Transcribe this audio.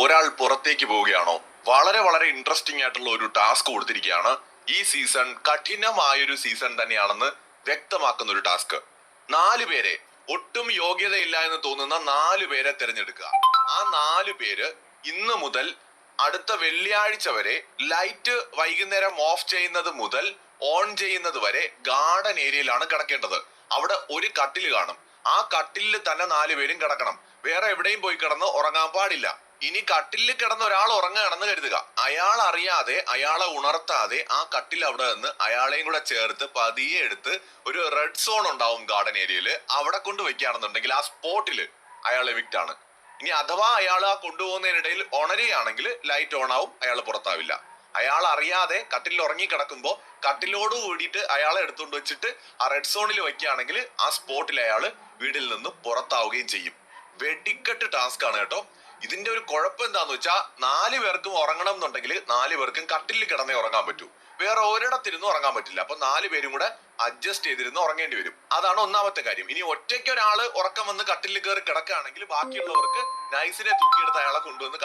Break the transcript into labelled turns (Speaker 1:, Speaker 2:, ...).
Speaker 1: ഒരാൾ പുറത്തേക്ക് പോവുകയാണോ? വളരെ വളരെ ഇൻട്രസ്റ്റിംഗ് ആയിട്ടുള്ള ഒരു ടാസ്ക് കൊടുത്തിരിക്കുകയാണ്. ഈ സീസൺ കഠിനമായൊരു സീസൺ തന്നെയാണെന്ന് വ്യക്തമാക്കുന്ന ഒരു ടാസ്ക് നാല് പേരെ ഒട്ടും യോഗ്യതയില്ല എന്ന് തോന്നുന്ന നാല് പേരെ തിരഞ്ഞെടുക്കുക. ആ നാല് പേര് ഇന്ന് മുതൽ അടുത്ത വെള്ളിയാഴ്ച വരെ ലൈറ്റ് വൈകുന്നേരം ഓഫ് ചെയ്യുന്നത് മുതൽ ഓൺ ചെയ്യുന്നത് വരെ ഗാർഡൻ ഏരിയയിലാണ് കിടക്കേണ്ടത്. അവിടെ ഒരു കട്ടിൽ കാണും. ആ കട്ടിലിൽ തന്നെ നാല് പേരും കിടക്കണം. വേറെ എവിടെയും പോയി കിടന്ന് ഉറങ്ങാൻ പാടില്ല. ഇനി കട്ടിലിൽ കിടന്ന ഒരാൾ ഉറങ്ങുകയാണെന്ന് കരുതുക. അയാൾ അറിയാതെ അയാളെ ഉണർത്താതെ ആ കട്ടിൽ അവിടെ നിന്ന് അയാളെയും കൂടെ ചേർത്ത് പതിയെ എടുത്ത് ഒരു റെഡ് സോൺ ഉണ്ടാവും ഗാർഡൻ ഏരിയയിൽ അവിടെ കൊണ്ട് വെക്കുകയാണെന്നുണ്ടെങ്കിൽ ആ സ്പോട്ടിൽ അയാൾ എവിക്റ്റ് ആണ്. ഇനി അഥവാ അയാൾ ആ കൊണ്ടുപോകുന്നതിനിടയിൽ ഉണരുകയാണെങ്കിൽ ലൈറ്റ് ഓൺ ആവും അയാൾ പുറത്താവില്ല. അയാൾ അറിയാതെ കട്ടിലിൽ ഉറങ്ങി കിടക്കുമ്പോൾ കട്ടിലോട് കൂടിയിട്ട് അയാളെ എടുത്തുകൊണ്ട് വെച്ചിട്ട് ആ റെഡ് സോണിൽ വെക്കുകയാണെങ്കിൽ ആ സ്പോട്ടിൽ അയാൾ വീടിൽ നിന്ന് പുറത്താവുകയും ചെയ്യും. വെടിക്കെട്ട് ടാസ്ക് ആണ് കേട്ടോ. ഇതിന്റെ ഒരു കുഴപ്പം എന്താന്ന് വെച്ചാൽ നാല് പേർക്കും ഉറങ്ങണം എന്നുണ്ടെങ്കിൽ നാല് പേർക്കും കട്ടിലിൽ കിടന്നേ ഉറങ്ങാൻ പറ്റൂ. വേറെ ഒരിടത്തിരുന്ന് ഉറങ്ങാൻ പറ്റില്ല. അപ്പൊ നാല് പേരും കൂടെ അഡ്ജസ്റ്റ് ചെയ്തിരുന്ന് ഉറങ്ങേണ്ടി വരും. അതാണ് ഒന്നാമത്തെ കാര്യം. ഇനി ഒറ്റയ്ക്ക് ഒരാൾ ഉറക്കം വന്ന് കട്ടിലിൽ കയറി കിടക്കുകയാണെങ്കിൽ ബാക്കിയുള്ളവർക്ക് നൈസിനെ തൂക്കിയെടുത്ത് അയാളെ കൊണ്ടുവന്ന്